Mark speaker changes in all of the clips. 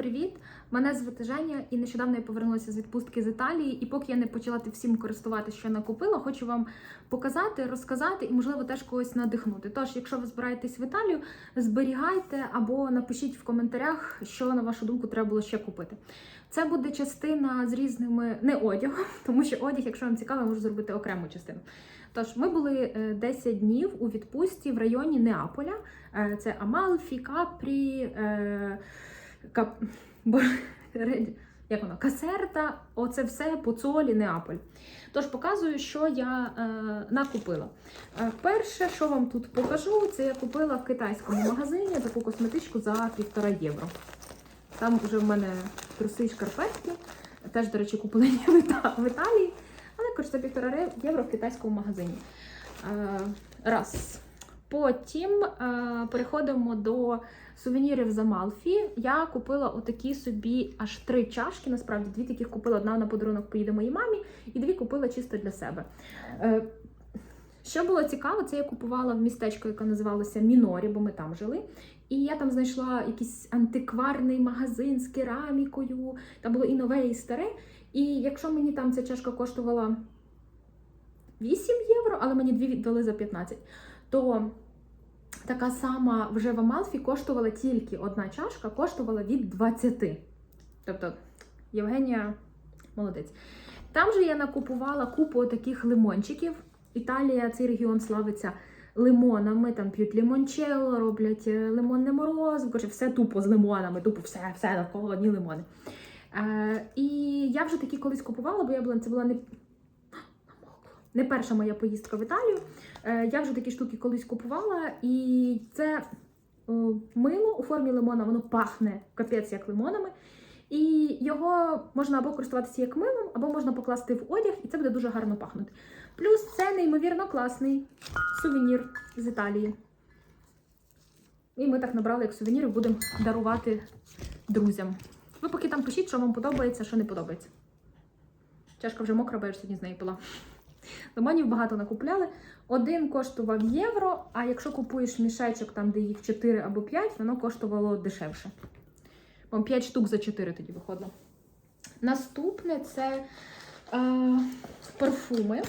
Speaker 1: привіт! Мене звати Женя, і нещодавно я повернулася з відпустки з Італії. І поки я не почала тим всім користуватися, що накупила, хочу вам показати, розказати і, можливо, теж когось надихнути. Тож, якщо ви збираєтесь в Італію, зберігайте або напишіть в коментарях, що на вашу думку треба було ще купити. Це буде частина з різними не одягом, тому що одяг, якщо вам цікаво, можу зробити окрему частину. Тож, ми були е, 10 днів у відпустці в районі Неаполя. Е, Це Амалфі, Капрі, е, Кап... Як воно? Касерта, оце все Поцолі, Неаполь. Тож показую, що я е, накупила. Е, перше, що вам тут покажу, це я купила в китайському магазині таку косметичку за півтора євро. Там вже в мене труси і шкарпетки. Теж, до речі, купили в Іта- в Італії, але коштує за півтора ре- євро в китайському магазині. Е, раз. Потім е, переходимо до сувенірів з Амалфі. Я купила отакі собі аж три чашки. Насправді дві таких купила. Одна на подарунок поїде моїй мамі, і дві купила чисто для себе. Е, що було цікаво, це я купувала в містечко, яке називалося Мінорі, бо ми там жили. І я там знайшла якийсь антикварний магазин з керамікою. Там було і нове, і старе. І якщо мені там ця чашка коштувала 8 євро, але мені дві віддали за 15, то така сама вже в Амалфі коштувала тільки одна чашка, коштувала від 20. Тобто, Євгенія молодець. Там же я накупувала купу таких лимончиків. Італія, цей регіон славиться лимонами, там п'ють лимончелло, роблять е, лимонне морозиво, все тупо з лимонами, тупо все, все навколо одні лимони. Е, і я вже такі колись купувала, бо я була це була не, не перша моя поїздка в Італію. Е, я вже такі штуки колись купувала, і це мило у формі лимона, воно пахне капець як лимонами. І його можна або користуватися як милом, або можна покласти в одяг, і це буде дуже гарно пахнути. Плюс це неймовірно класний сувенір з Італії. І ми так набрали як сувенір і будемо дарувати друзям. Ви поки там пишіть, що вам подобається, що не подобається. Чашка вже мокра, бо я ж сьогодні з неї пила. Лимонів багато накупляли. Один коштував євро, а якщо купуєш мішечок, там, де їх 4 або 5, воно коштувало дешевше. Вам 5 штук за 4 тоді виходило. Наступне це е, парфуми.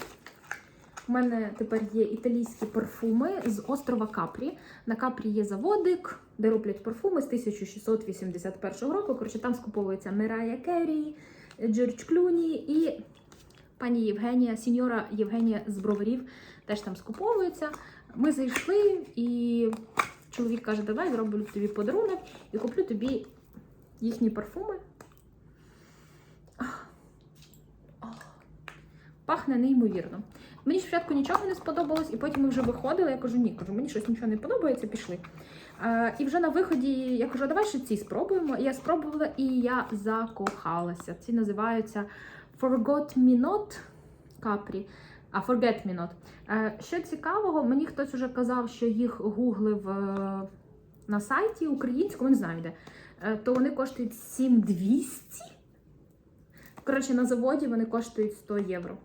Speaker 1: У мене тепер є італійські парфуми з острова Капрі. На Капрі є заводик, де роблять парфуми з 1681 року. Коротше, там скуповується Мирая Керрі, Джордж Клюні і пані Євгенія, сіньора Євгенія з броварів теж там скуповується. Ми зайшли, і чоловік каже: давай зроблю тобі подарунок і куплю тобі їхні парфуми. Ах. Ах. Пахне неймовірно. Мені спочатку нічого не сподобалось, і потім ми вже виходили. Я кажу, ні, кажу, мені щось нічого не подобається, пішли. Е, і вже на виході я кажу, давай ще ці спробуємо. І я спробувала, і я закохалася. Ці називаються Forgot Me Not Capri. А Forget Me Not. Е, що цікавого, мені хтось уже казав, що їх гуглив е, на сайті українському, не знаю де, е, то вони коштують 7200. Коротше, на заводі вони коштують 100 євро.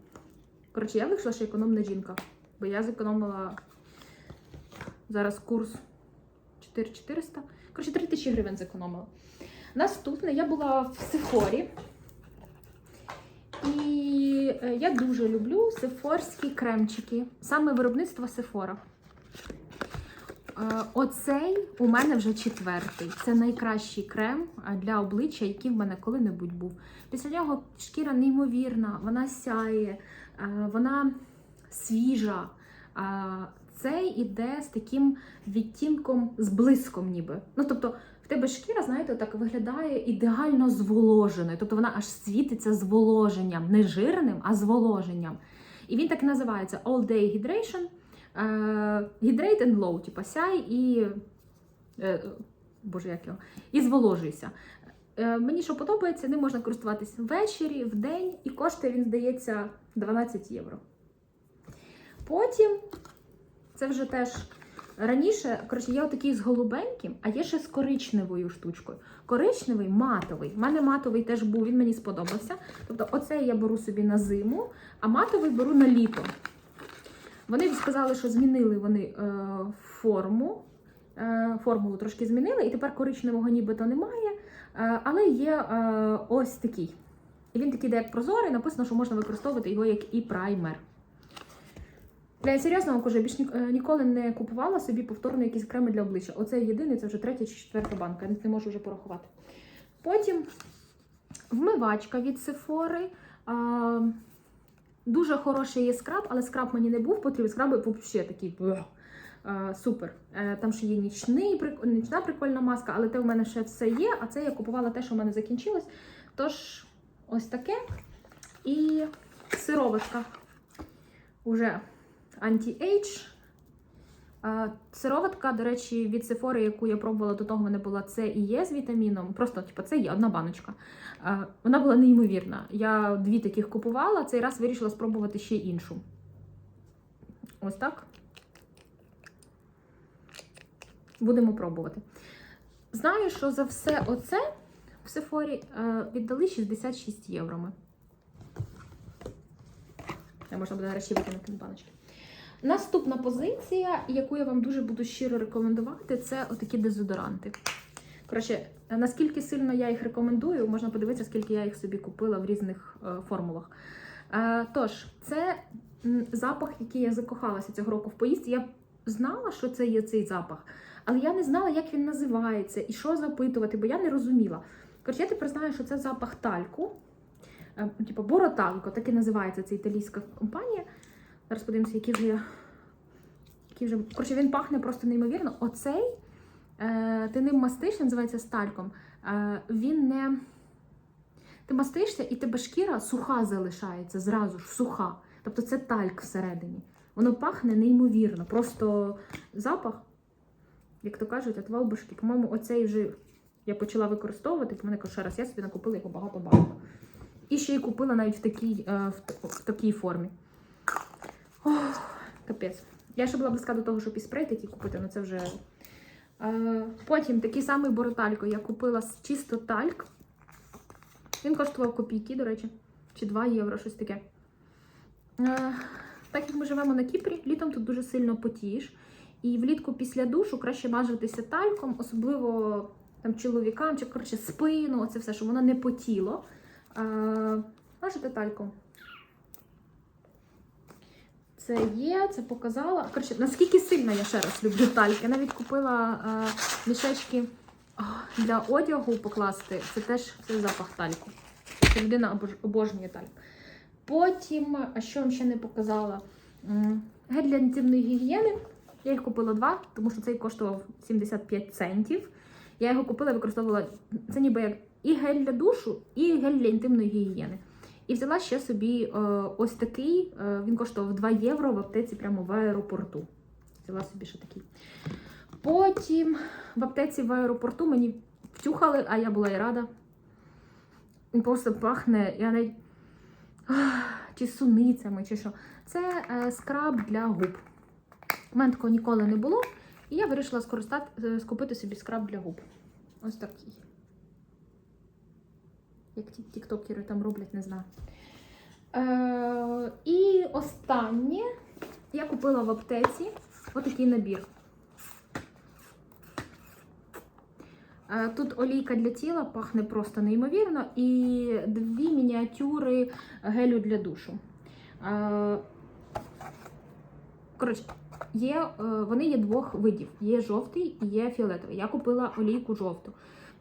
Speaker 1: Коротше, я вийшла ще економна жінка, бо я зекономила зараз курс 4400. Коротше, 3000 гривень зекономила. Наступне я була в Сефорі. Е, я дуже люблю сефорські кремчики, саме виробництво Сефора. Е, Оцей у мене вже четвертий. Це найкращий крем е, для обличчя, який в мене коли-небудь був. Після нього шкіра неймовірна, вона сяє, вона свіжа. Цей іде з таким відтінком, з блиском, ніби. Ну, тобто, в тебе шкіра, знаєте, так виглядає ідеально зволоженою. Тобто вона аж світиться зволоженням, не жирним, а зволоженням. І він так і називається All Day Hydration. Е, Hydrate and Glow, типа сяй і. е, Боже, як його? І зволожуйся. Е, Мені що подобається, ним можна користуватися ввечері, вдень, і коштує він, здається, 12 євро. Потім, це вже теж раніше, коротше, є отакий з голубеньким, а є ще з коричневою штучкою. Коричневий матовий. У мене матовий теж був, він мені сподобався. Тобто, оцей я беру собі на зиму, а матовий беру на літо. Вони сказали, що змінили вони е, форму. Е, формулу трошки змінили, і тепер коричневого нібито немає. Е, але є е, ось такий. І він такий, де як прозорий, написано, що можна використовувати його як і праймер. Бля, я серйозно кажу, я більш е, ніколи не купувала собі повторно якісь креми для обличчя. Оце єдиний, це вже третя чи четверта банка, я не можу вже порахувати. Потім вмивачка від. А, дуже хороший є скраб, але скраб мені не був потрібен. Скраби взагалі а, супер. Е, Там ще є нічний, нічна прикольна маска, але те в мене ще все є, а це я купувала те, що в мене закінчилось. Тож, ось таке. І сироватка. Уже Anti-Age. Сироватка, до речі, від Sephora, яку я пробувала до того, мене була це і є з вітаміном. Просто, типу, це є одна баночка. Вона була неймовірна. Я дві таких купувала, цей раз вирішила спробувати ще іншу. Ось так. Будемо пробувати. Знаю, що за все оце в Сефорі віддали 66 євро. Можна буде нарешті викинути баночки. Наступна позиція, яку я вам дуже буду щиро рекомендувати, це отакі дезодоранти. Коротше, наскільки сильно я їх рекомендую, можна подивитися, скільки я їх собі купила в різних е, формулах. Е, тож, це запах, який я закохалася цього року в поїзді. Я знала, що це є цей запах, але я не знала, як він називається і що запитувати, бо я не розуміла. Коротше, я тепер знаю, що це запах тальку. Е, Типу Бороталко, так і називається ця італійська компанія. Зараз подивимося, які вже. я- Які вже... Коротше, він пахне просто неймовірно. Оцей, е, ти ним мастиш, називається стальком. Е, він не. Ти мастишся, і тебе шкіра суха залишається зразу ж суха. Тобто це тальк всередині. Воно пахне неймовірно. Просто запах, як то кажуть, отвал башки. По-моєму, оцей вже я почала використовувати, по мене ще раз я собі накупила його багато-багато. І ще й купила навіть в такій, е, в, в такій формі. Капець. Я ще була близька до того, щоб і спрей такий купити, але це вже. Е, потім такий самий бороталько я купила чисто тальк. Він коштував копійки, до речі, чи 2 євро, щось таке. Е, так як ми живемо на Кіпрі, літом тут дуже сильно потієш. І влітку після душу краще мажитися тальком, особливо там чоловікам, чи коротше спину, оце все, щоб воно не потіло. Е, мажете тальком. Це є, це показала. Коротше, наскільки сильно я ще раз люблю тальк. Я навіть купила е, мішечки для одягу покласти. Це теж це запах тальку. Це людина обожнює тальк. Потім, а що вам ще не показала? Гель для інтимної гігієни. Я їх купила два, тому що цей коштував 75 центів. Я його купила і використовувала. Це ніби як і гель для душу, і гель для інтимної гігієни. І взяла ще собі е, ось такий. е, він коштував 2 євро в аптеці прямо в аеропорту. Взяла собі ще такий. Потім в аптеці в аеропорту мені втюхали, а я була і рада. Він просто пахне, я навіть чи суницями, чи що. Це е, скраб для губ. У мене такого ніколи не було. І я вирішила скористати, скупити собі скраб для губ. Ось такий. Як ті тіктокери там роблять, не знаю. Е, і останнє я купила в аптеці отакий набір. Е, Тут олійка для тіла пахне просто неймовірно, і дві мініатюри гелю для душу. Е, Коротше, є, е, вони є двох видів: є жовтий і є фіолетовий. Я купила олійку жовту.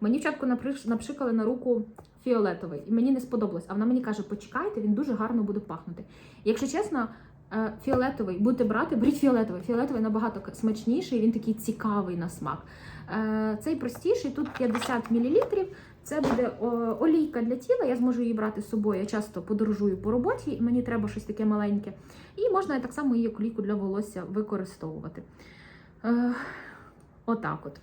Speaker 1: Мені вчатку напшикали на руку фіолетовий, і мені не сподобалось. А вона мені каже: почекайте, він дуже гарно буде пахнути. Якщо чесно, е, фіолетовий будете брати, беріть фіолетовий. Фіолетовий набагато смачніший, він такий цікавий на смак. Е, Цей простіший, тут 50 мл. Це буде олійка для тіла. Я зможу її брати з собою. Я часто подорожую по роботі, і мені треба щось таке маленьке. І можна так само її олійку для волосся використовувати. Е, отак от.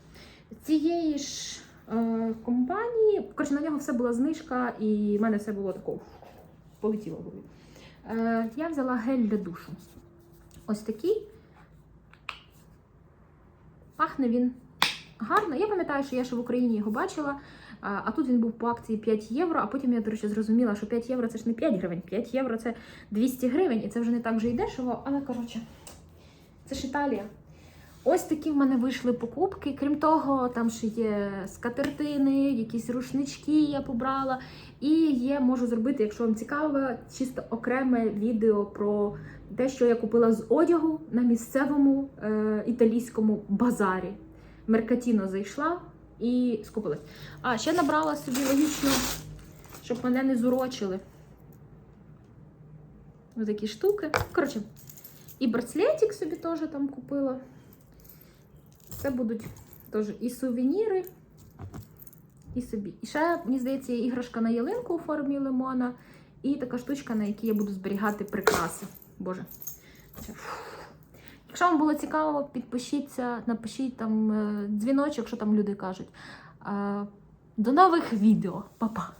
Speaker 1: Цієї ж е, компанії, коротше, на нього все була знижка, і в мене все було тако полетіло в голові. Е, я взяла гель для душу. Ось такий. Пахне він гарно. Я пам'ятаю, що я ще в Україні його бачила. А а тут він був по акції 5 євро, а потім я, до речі, зрозуміла, що 5 євро це ж не 5 гривень, 5 євро це 200 гривень, і це вже не так вже й дешево, але коротше, це ж Італія. Ось такі в мене вийшли покупки. Крім того, там ще є скатертини, якісь рушнички я побрала. І є, можу зробити, якщо вам цікаво, чисто окреме відео про те, що я купила з одягу на місцевому е, італійському базарі. Меркатіно зайшла і скупилась. А ще набрала собі логічно, щоб мене не зурочили. Ось такі штуки. Коротше, і браслетик собі теж там купила. Це будуть теж і сувеніри, і собі. І ще, мені здається, є іграшка на ялинку у формі лимона, і така штучка, на якій я буду зберігати прикраси. Боже. Якщо вам було цікаво, підпишіться, напишіть там е, дзвіночок, що там люди кажуть. Е, До нових відео. Па-па!